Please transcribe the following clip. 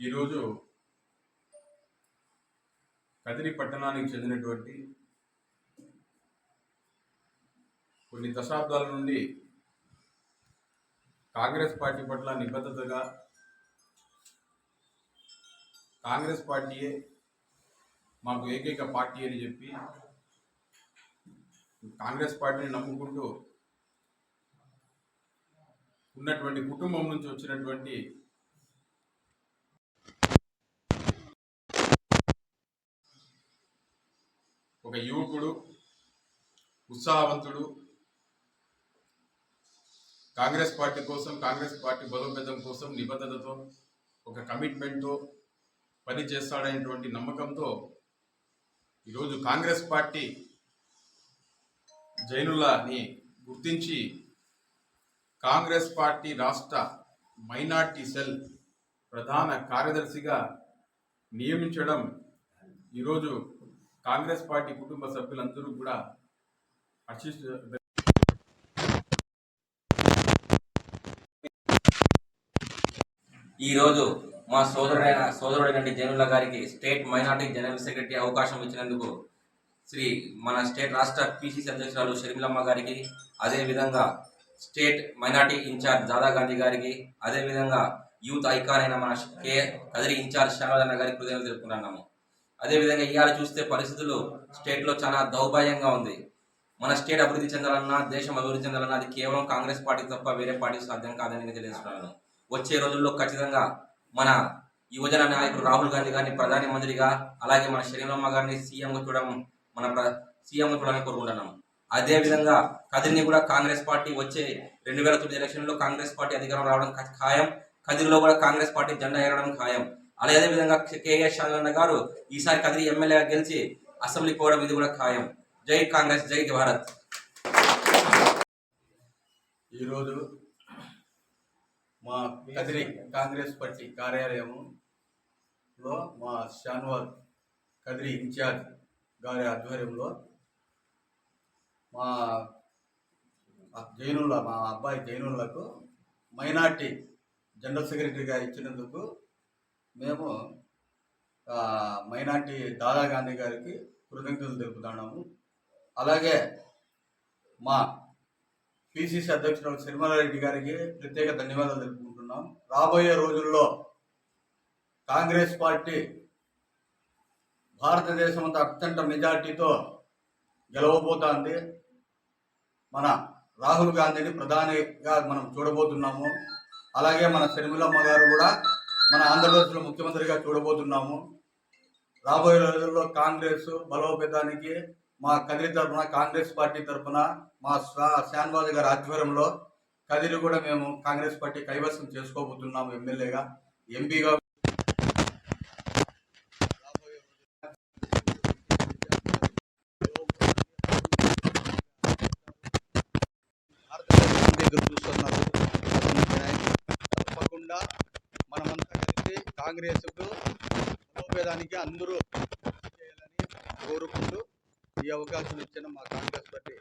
ఈరోజు కదిరి పట్టణానికి చెందినటువంటి కొన్ని దశాబ్దాల నుండి కాంగ్రెస్ పార్టీ పట్ల నిబద్ధతగా కాంగ్రెస్ పార్టీయే మాకు ఏకైక పార్టీ అని చెప్పి కాంగ్రెస్ పార్టీని నమ్ముకుంటూ ఉన్నటువంటి కుటుంబం నుంచి వచ్చినటువంటి ఒక యువకుడు ఉత్సాహవంతుడు. కాంగ్రెస్ పార్టీ కోసం కాంగ్రెస్ పార్టీ బలోపేతం కోసం నిబద్ధతతో ఒక కమిట్మెంట్తో పని చేస్తాడనేటువంటి నమ్మకంతో ఈరోజు కాంగ్రెస్ పార్టీ జైనుల్లాని గుర్తించి కాంగ్రెస్ పార్టీ రాష్ట్ర మైనార్టీ సెల్ ప్రధాన కార్యదర్శిగా నియమించడం ఈరోజు కాంగ్రెస్ పార్టీ కుటుంబ సభ్యులందరూ కూడా హర్షిస్తూ మా సోదరుడైన సోదరుడైనటువంటి జనుల గారికి స్టేట్ మైనార్టీ జనరల్ సెక్రటరీ అవకాశం ఇచ్చినందుకు శ్రీ మన స్టేట్ రాష్ట్ర పిసిసి అధ్యక్షురాలు షర్మిలమ్మ గారికి అదే విధంగా state minority in charge Dada Gandhi గారికి అదే విధంగా యూత్ ఐకాన్ అయిన మన కే కదిరి ఇన్ఛార్జ్ శ్యామలన్న గారికి కృతజ్ఞతలు తెలుపుకున్నాము అదే విధంగా ఇవాళ చూస్తే పరిస్థితులు స్టేట్లో చాలా దౌర్భాగ్యంగా ఉంది. మన స్టేట్ అభివృద్ధి చెందాలన్నా దేశం అభివృద్ధి చెందాలన్నా అది కేవలం కాంగ్రెస్ పార్టీ తప్ప వేరే పార్టీ సాధ్యం కాదని నేను తెలియజేస్తున్నాను. వచ్చే రోజుల్లో ఖచ్చితంగా మన యువజన నాయకుడు రాహుల్ గాంధీ గారిని ప్రధాని మంత్రిగా అలాగే మన శరీరమ్మ గారిని సీఎంగా చూడడం మన ప్ర- సీఎంగా చూడాలని కోరుకుంటున్నాం. అదేవిధంగా కదిరిని కూడా కాంగ్రెస్ పార్టీ వచ్చే రెండు వేల తొమ్మిది ఎలక్షన్లో కాంగ్రెస్ పార్టీ అధికారం రావడం ఖాయం. కదిరిలో కూడా కాంగ్రెస్ పార్టీ జెండా ఎగరడం ఖాయం. అలాగే అదే విధంగా కేఎస్ షాలన్న గారు ఈసారి కదిరి ఎమ్మెల్యేగా గెలిచి అసెంబ్లీ పోవడం ఇది కూడా ఖాయం. జై కాంగ్రెస్ జై భారత్. ఈరోజు మా కదిరి కాంగ్రెస్ పార్టీ కార్యాలయంలో మా షాన్వాల్ కదిరి ఇన్ఛార్జ్ గారి ఆధ్వర్యంలో మా జైనుల మా అబ్బాయి జైనులకు మైనార్టీ జనరల్ సెక్రటరీగా ఇచ్చినందుకు మేము మైనార్టీ దాదా గాంధీ గారికి కృతజ్ఞతలు తెలుపుతున్నాము. అలాగే మా పిసిసి అధ్యక్షుడు సిరిమలారెడ్డి గారికి ప్రత్యేక ధన్యవాదాలు తెలుపుకుంటున్నాం. రాబోయే రోజుల్లో కాంగ్రెస్ పార్టీ భారతదేశం అంతా అత్యంత మెజార్టీతో గెలవబోతోంది. మన రాహుల్ గాంధీని ప్రధానిగా మనం చూడబోతున్నాము. అలాగే మన శర్మిలమ్మ గారు కూడా మన ఆంధ్రప్రదేశ్లో ముఖ్యమంత్రిగా చూడబోతున్నాము. రాబోయే రోజుల్లో కాంగ్రెస్ బలోపేతానికి మా కదిరి తరఫున కాంగ్రెస్ పార్టీ తరఫున మా శా- శాన్బాజు గారి ఆధ్వర్యంలో కదిరి కూడా మేము కాంగ్రెస్ పార్టీ కైవసం చేసుకోబోతున్నాము ఎమ్మెల్యేగా ఎంపీగా. భారతదేశం కాంగ్రెస్కు బలోపేదానికి అందరూ చేయాలని కోరుకుంటూ ఈ అవకాశం ఇచ్చిన మా కాంగ్రెస్ పార్టీ.